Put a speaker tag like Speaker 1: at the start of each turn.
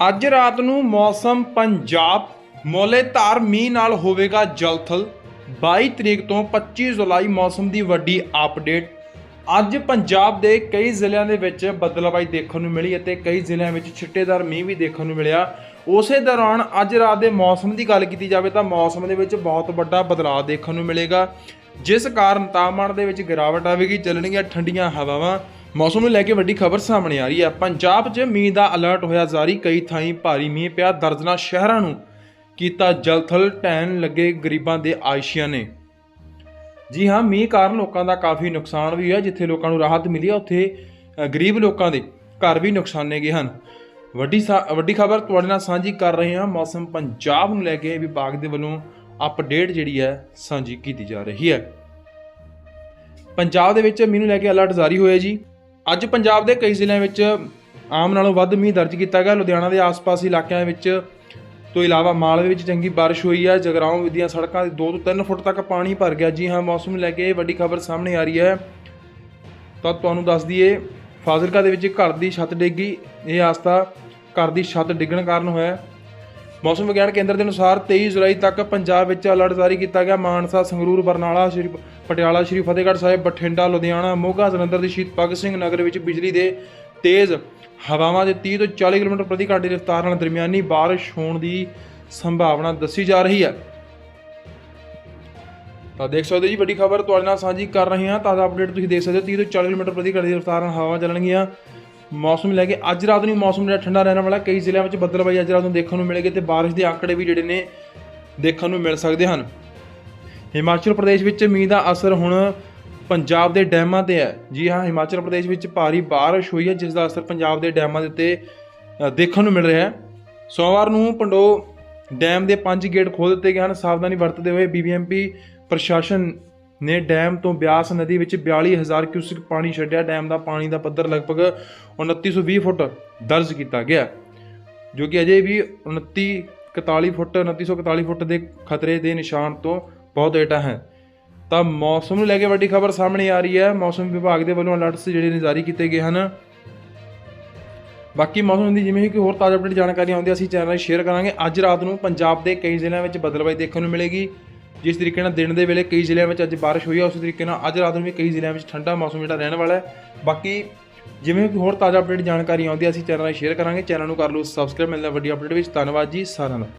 Speaker 1: ਅੱਜ ਰਾਤ ਨੂੰ ਮੌਸਮ ਪੰਜਾਬ ਮੋਲੇਧਾਰ ਮੀਂਹ ਨਾਲ ਹੋਵੇਗਾ ਜਲਥਲ। 22 ਤਰੀਕ ਤੋਂ 25 ਜੁਲਾਈ ਮੌਸਮ ਦੀ ਵੱਡੀ ਅਪਡੇਟ। ਅੱਜ ਪੰਜਾਬ ਦੇ ਕਈ ਜ਼ਿਲ੍ਹਿਆਂ ਦੇ ਵਿੱਚ ਬੱਦਲਬਾਈ ਦੇਖਣ ਨੂੰ ਮਿਲੀ ਅਤੇ ਕਈ ਜ਼ਿਲ੍ਹਿਆਂ ਵਿੱਚ ਛਿੱਟੇਦਾਰ ਮੀਂਹ ਵੀ ਦੇਖਣ ਨੂੰ ਮਿਲਿਆ। ਉਸੇ ਦੌਰਾਨ ਅੱਜ ਰਾਤ ਦੇ ਮੌਸਮ ਦੀ ਗੱਲ ਕੀਤੀ ਜਾਵੇ ਤਾਂ ਮੌਸਮ ਦੇ ਵਿੱਚ ਬਹੁਤ ਵੱਡਾ ਬਦਲਾਅ ਦੇਖਣ ਨੂੰ ਮਿਲੇਗਾ। ਜਿਸ ਕਾਰਨ ਤਾਪਮਾਨ ਦੇ ਵਿੱਚ ਗਿਰਾਵਟ ਆਵੇਗੀ ਚੱਲਣਗੀਆਂ ਠੰਡੀਆਂ ਹਵਾਵਾਂ ਮੌਸਮ ਨੂੰ ਲੈ ਕੇ ਵੱਡੀ ਖਬਰ ਸਾਹਮਣੇ ਆ ਰਹੀ ਹੈ। ਪੰਜਾਬ 'ਚ ਮੀਂਹ ਦਾ ਅਲਰਟ ਹੋਇਆ ਜਾਰੀ। ਕਈ ਥਾਈਂ ਭਾਰੀ ਮੀਂਹ ਪਿਆ। ਦਰਜਨਾ ਸ਼ਹਿਰਾਂ ਨੂੰ ਕੀਤਾ ਜਲਥਲ ਢਹਿਣ ਲੱਗੇ ਗਰੀਬਾਂ ਦੇ ਆਇਸ਼ੀਆਂ ਨੇ। ਜੀ ਹਾਂ, ਮੀਂਹ ਕਾਰਨ ਲੋਕਾਂ ਦਾ ਕਾਫੀ ਨੁਕਸਾਨ ਵੀ ਹੋਇਆ। ਜਿੱਥੇ ਲੋਕਾਂ ਨੂੰ ਰਾਹਤ ਮਿਲੀ ਹੈ ਉੱਥੇ ਗਰੀਬ ਲੋਕਾਂ ਦੇ ਘਰ ਵੀ ਨੁਕਸਾਨੇ ਗਏ ਹਨ। ਵੱਡੀ ਸਾ- ਵੱਡੀ ਖਬਰ ਤੁਹਾਡੇ ਨਾਲ ਸਾਂਝੀ ਕਰ ਰਹੇ ਹਾਂ। ਮੌਸਮ ਪੰਜਾਬ ਨੂੰ ਲੈ ਕੇ ਵਿਭਾਗ ਦੇ ਵੱਲੋਂ ਅਪਡੇਟ ਜਿਹੜੀ ਹੈ, ਸਾਂਝੀ ਕੀਤੀ ਜਾ ਰਹੀ ਹੈ। ਪੰਜਾਬ ਦੇ ਵਿੱਚ ਮੀਂਹ ਨੂੰ ਲੈ ਕੇ ਅਲਰਟ ਜਾਰੀ ਹੋਇਆ ਜੀ। ਅੱਜ ਪੰਜਾਬ ਦੇ ਕਈ ਜ਼ਿਲ੍ਹਿਆਂ ਵਿੱਚ ਆਮ ਨਾਲੋਂ ਵੱਧ ਮੀਂਹ ਦਰਜ ਕੀਤਾ ਗਿਆ। ਲੁਧਿਆਣਾ ਦੇ ਆਸ-ਪਾਸ ਇਲਾਕਿਆਂ ਵਿੱਚ ਤੋਂ ਇਲਾਵਾ ਮਾਲਵੇ ਵਿੱਚ ਚੰਗੀ ਬਾਰਿਸ਼ ਹੋਈ ਹੈ। ਜਗਰਾਉਂ ਦੀਆਂ ਸੜਕਾਂ 'ਤੇ 2 ਤੋਂ 3 ਫੁੱਟ ਤੱਕ ਪਾਣੀ ਭਰ ਗਿਆ। ਜੀ ਹਾਂ, ਮੌਸਮ ਨੂੰ ਲੈ ਕੇ ਇਹ ਵੱਡੀ ਖਬਰ ਸਾਹਮਣੇ ਆ ਰਹੀ ਹੈ। ਤਾਂ ਤੁਹਾਨੂੰ ਦੱਸ ਦਈਏ, ਫਾਜ਼ਿਲਕਾ ਦੇ ਵਿੱਚ ਘਰ ਦੀ ਛੱਤ ਡਿੱਗੀ ਇਹ ਹਾਦਸਾ ਘਰ ਦੀ ਛੱਤ ਡਿੱਗਣ ਕਾਰਨ ਹੋਇਆ। ਮੌਸਮ ਵਿਗਿਆਨ ਕੇਂਦਰ ਦੇ ਅਨੁਸਾਰ 23 ਜੁਲਾਈ ਤੱਕ ਪੰਜਾਬ ਵਿੱਚ ਅਲਰਟ ਜਾਰੀ ਕੀਤਾ ਗਿਆ। ਮਾਨਸਾ, ਸੰਗਰੂਰ, ਬਰਨਾਲਾ, ਸ਼੍ਰੀ ਪਟਿਆਲਾ, ਸ਼੍ਰੀ ਫਤਿਹਗੜ੍ਹ ਸਾਹਿਬ, ਬਠਿੰਡਾ, ਲੁਧਿਆਣਾ, ਮੋਗਾ, ਜਲੰਧਰ ਦੇ ਸ਼ਹੀਦ ਭਗਤ ਸਿੰਘ ਨਗਰ ਵਿੱਚ ਬਿਜਲੀ ਦੇ ਤੇਜ਼ ਹਵਾਵਾਂ ਦੇ 30 ਤੋਂ 40 ਕਿਲੋਮੀਟਰ ਪ੍ਰਤੀ ਘੰਟੇ ਦੀ ਰਫ਼ਤਾਰ ਨਾਲ ਦਰਮਿਆਨੀ ਬਾਰਿਸ਼ ਹੋਣ ਦੀ ਸੰਭਾਵਨਾ ਦੱਸੀ ਜਾ ਰਹੀ ਹੈ। ਤਾਂ ਦੇਖ ਸਕਦੇ ਹੋ ਜੀ, ਵੱਡੀ ਖਬਰ ਤੁਹਾਡੇ ਨਾਲ ਸਾਂਝੀ ਕਰ ਰਹੇ ਹਾਂ। ਤਾਜ਼ਾ ਅਪਡੇਟ ਤੁਸੀਂ ਦੇਖ ਸਕਦੇ ਹੋ 30 ਤੋਂ 40 ਕਿਲੋਮੀਟਰ ਪ੍ਰਤੀ ਘੰਟੇ ਦੀ ਰਫ਼ਤਾਰ ਨਾਲ ਹਵਾਵਾਂ ਚੱਲਣਗੀਆਂ। ਮੌਸਮ ਲੈ ਕੇ ਅੱਜ ਰਾਤ ਨੂੰ ਮੌਸਮ ਜਿਹੜਾ ਠੰਡਾ ਰਹਿਣ ਵਾਲਾ, ਕਈ ਜ਼ਿਲ੍ਹਿਆਂ ਵਿੱਚ ਬੱਦਲਬਾਈ ਅੱਜ ਰਾਤ ਨੂੰ ਦੇਖਣ ਨੂੰ ਮਿਲੇਗੀ ਤੇ ਬਾਰਿਸ਼ ਦੇ ਆંકੜੇ ਵੀ ਜਿਹੜੇ ਨੇ ਦੇਖਣ ਨੂੰ ਮਿਲ ਸਕਦੇ ਹਨ। ਹਿਮਾਚਲ ਪ੍ਰਦੇਸ਼ ਵਿੱਚ ਮੀਂਹ ਦਾ ਅਸਰ ਹੁਣ ਪੰਜਾਬ ਦੇ ਡੈਮਾਂ ਤੇ ਹੈ। ਜੀ ਹਾਂ, ਹਿਮਾਚਲ ਪ੍ਰਦੇਸ਼ ਵਿੱਚ ਭਾਰੀ ਬਾਰਿਸ਼ ਹੋਈ ਹੈ, ਜਿਸ ਦਾ ਅਸਰ ਪੰਜਾਬ ਦੇ ਡੈਮਾਂ ਦੇ ਉੱਤੇ ਦੇਖਣ ਨੂੰ ਮਿਲ ਰਿਹਾ ਹੈ। ਸੋਮਵਾਰ ਨੂੰ ਪੰਡੋ ਡੈਮ ਦੇ ਪੰਜ ਗੇਟ ਖੋਲ੍ਹ ਦਿੱਤੇ ਗਏ ਹਨ। ਸਾਵਧਾਨੀ ਵਰਤਦੇ ਹੋਏ ਬੀਬੀਐਮਪੀ ਪ੍ਰਸ਼ਾਸਨ ਨੇ ਡੈਮ ਤੋਂ ਬਿਆਸ ਨਦੀ ਵਿੱਚ 42000 ਕਿਊਸਿਕ ਪਾਣੀ ਛੱਡਿਆ। ਡੈਮ ਦਾ ਪਾਣੀ ਦਾ ਪੱਧਰ ਲਗਭਗ 2920 ਫੁੱਟ ਦਰਜ ਕੀਤਾ ਗਿਆ, ਜੋ ਕਿ ਅਜੇ ਵੀ 29 41 ਫੁੱਟ 2941 ਫੁੱਟ ਦੇ ਖਤਰੇ ਦੇ ਨਿਸ਼ਾਨ ਤੋਂ ਬਹੁਤ ਹੇਠਾਂ ਹੈ। ਤਾਂ ਮੌਸਮ ਨੂੰ ਲੈ ਕੇ ਵੱਡੀ ਖਬਰ ਸਾਹਮਣੇ ਆ ਰਹੀ ਹੈ। ਮੌਸਮ ਵਿਭਾਗ ਦੇ ਵੱਲੋਂ ਅਲਰਟਸ ਜਿਹੜੇ ਨੇ ਜਾਰੀ ਕੀਤੇ ਗਏ ਹਨ। ਬਾਕੀ ਮੌਸਮ ਦੀ ਜਿਵੇਂ ਕਿ ਹੋਰ ਤਾਜ਼ਾ ਅਪਡੇਟ ਜਾਣਕਾਰੀ ਆਉਂਦੀ ਅਸੀਂ ਚੈਨਲ ਸ਼ੇਅਰ ਕਰਾਂਗੇ। ਅੱਜ ਰਾਤ ਨੂੰ ਪੰਜਾਬ ਦੇ ਕਈ ਜ਼ਿਲ੍ਹਿਆਂ ਵਿੱਚ ਬਦਲਵਾਈ ਦੇਖਣ ਨੂੰ ਮਿਲੇਗੀ। ਜਿਸ ਤਰੀਕੇ ਨਾਲ ਦਿਨ ਦੇ ਵੇਲੇ ਕਈ ਜ਼ਿਲ੍ਹਿਆਂ ਵਿੱਚ ਅੱਜ ਬਾਰਿਸ਼ ਹੋਈ ਹੈ ਉਸ ਤਰੀਕੇ ਨਾਲ ਅੱਜ ਰਾਤ ਨੂੰ ਵੀ ਕਈ ਜ਼ਿਲ੍ਹਿਆਂ ਵਿੱਚ ਠੰਡਾ ਮੌਸਮ ਜਿਹੜਾ ਰਹਿਣ ਵਾਲਾ ਹੈ। ਬਾਕੀ ਜਿਵੇਂ ਕਿ ਹੋਰ ਤਾਜ਼ਾ ਅਪਡੇਟ ਜਾਣਕਾਰੀ ਆਉਂਦੀ ਹੈ ਅਸੀਂ ਚੈਨਲ ਨਾਲ ਸ਼ੇਅਰ ਕਰਾਂਗੇ। ਚੈਨਲ ਨੂੰ ਕਰ ਲਓ ਸਬਸਕ੍ਰਾਈਬ ਮਿਲਦਾ ਵੱਡੀ ਅਪਡੇਟ ਵਿੱਚ। ਧੰਨਵਾਦ ਜੀ, ਸਾਰਿਆਂ ਦਾ।